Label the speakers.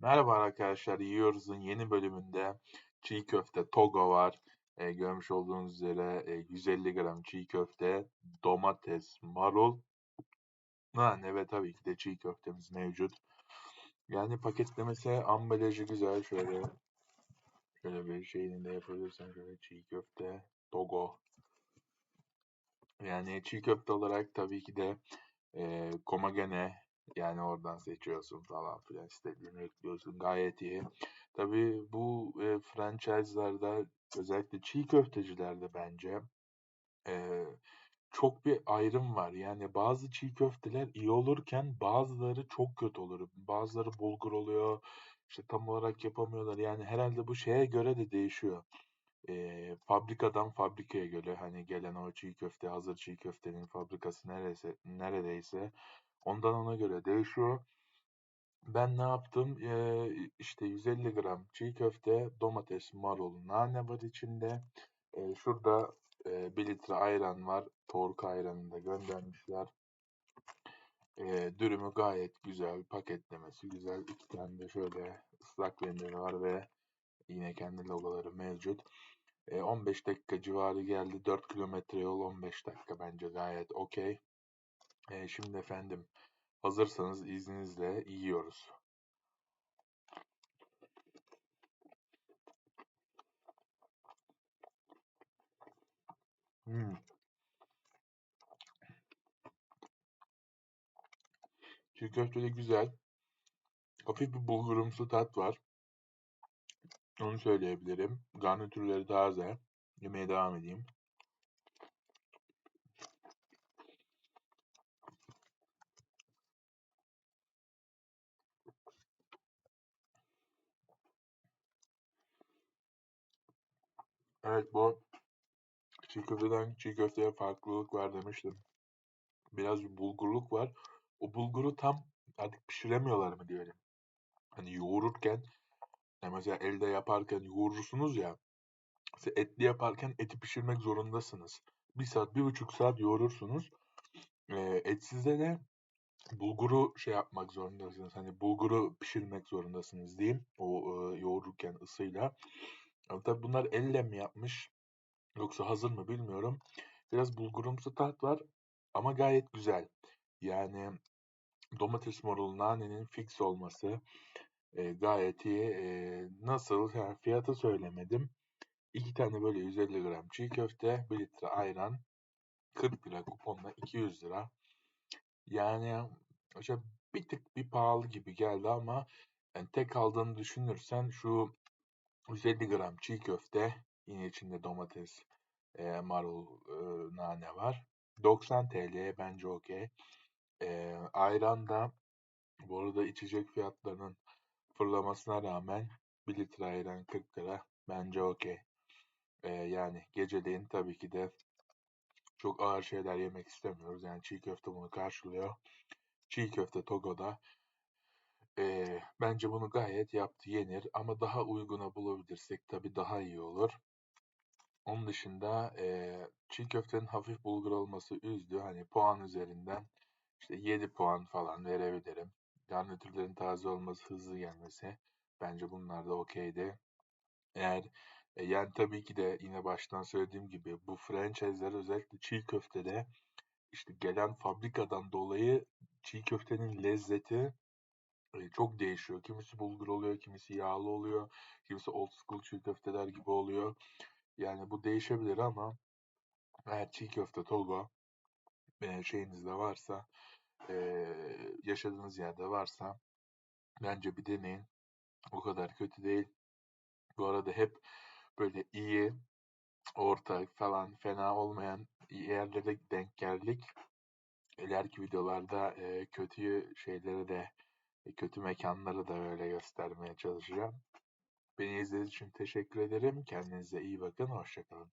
Speaker 1: Merhaba arkadaşlar, Yiyoruz'un yeni bölümünde çiğ köfte Togo var. Ee, görmüş olduğunuz üzere e, 150 gram çiğ köfte, domates, marul, nane ve tabii ki de çiğ köftemiz mevcut. Yani paketlemesi, ambalajı güzel. Şöyle şöyle bir şeyini de yapabilirsen şöyle çiğ köfte Togo. Yani çiğ köfte olarak tabii ki de e, komagene yani oradan seçiyorsun falan filan istediğini ekliyorsun gayet iyi. Tabii bu e, franchise'larda özellikle çiğ köftecilerde bence e, çok bir ayrım var. Yani bazı çiğ köfteler iyi olurken bazıları çok kötü olur. Bazıları bulgur oluyor. işte tam olarak yapamıyorlar. Yani herhalde bu şeye göre de değişiyor. E, fabrikadan fabrikaya göre hani gelen o çiğ köfte, hazır çiğ köftenin fabrikası neresi, neredeyse ondan ona göre değişiyor. Ben ne yaptım? Ee, işte 150 gram çiğ köfte, domates, marul, nane var içinde. Ee, şurada e, 1 litre ayran var. Torku ayranını da göndermişler. Ee, dürümü gayet güzel. Paketlemesi güzel. İki tane de şöyle ıslak mendili var ve yine kendi logoları mevcut. Ee, 15 dakika civarı geldi. 4 kilometre yol 15 dakika bence gayet okey. Ee, şimdi efendim hazırsanız izninizle yiyoruz. Hmm. Çiğ köfte de güzel. Hafif bir bulgurumsu tat var. Onu söyleyebilirim. Garnitürleri taze. Yemeye devam edeyim. Evet bu çiğ köfteden çiğ köfteye farklılık var demiştim. Biraz bir bulgurluk var. O bulguru tam artık pişiremiyorlar mı diyelim. Hani yoğururken yani mesela elde yaparken yoğurursunuz ya. Mesela etli yaparken eti pişirmek zorundasınız. Bir saat, bir buçuk saat yoğurursunuz. Ee, etsizde de bulguru şey yapmak zorundasınız. Hani bulguru pişirmek zorundasınız diyeyim. O e, yoğururken ısıyla. Ama tabii bunlar elle mi yapmış yoksa hazır mı bilmiyorum. Biraz bulgurumsu tat var ama gayet güzel. Yani domates marul nanenin fix olması e, gayet iyi. E, nasıl? Yani fiyatı söylemedim. İki tane böyle 150 gram çiğ köfte, 1 litre ayran, 40 lira kuponla 200 lira. Yani işte bir tık bir pahalı gibi geldi ama yani tek aldığını düşünürsen şu 150 gram çiğ köfte yine içinde domates, e, marul, e, nane var. 90 TL'ye bence okey. E, ayran da bu arada içecek fiyatlarının fırlamasına rağmen 1 litre ayran 40 lira bence okey. E, yani geceleyin tabii ki de çok ağır şeyler yemek istemiyoruz. Yani çiğ köfte bunu karşılıyor. Çiğ köfte Togo'da e, bence bunu gayet yaptı yenir ama daha uyguna bulabilirsek tabii daha iyi olur. Onun dışında e, çiğ köftenin hafif bulgur olması üzdü. Hani puan üzerinden işte 7 puan falan verebilirim. Garnitürlerin taze olması, hızlı gelmesi bence bunlar da okeydi. Eğer e, yani tabii ki de yine baştan söylediğim gibi bu franchise'ler özellikle çiğ köftede işte gelen fabrikadan dolayı çiğ köftenin lezzeti e, çok değişiyor. Kimisi bulgur oluyor, kimisi yağlı oluyor, kimisi old school çiğ köfteler gibi oluyor. Yani bu değişebilir ama eğer çiğ köfte Togo e, şeyinizde varsa e, yaşadığınız yerde varsa bence bir deneyin. O kadar kötü değil. Bu arada hep böyle iyi, orta falan fena olmayan yerlere denk geldik. İleriki videolarda e, kötü şeyleri de kötü mekanları da böyle göstermeye çalışacağım. Beni izlediğiniz için teşekkür ederim. Kendinize iyi bakın. Hoşçakalın.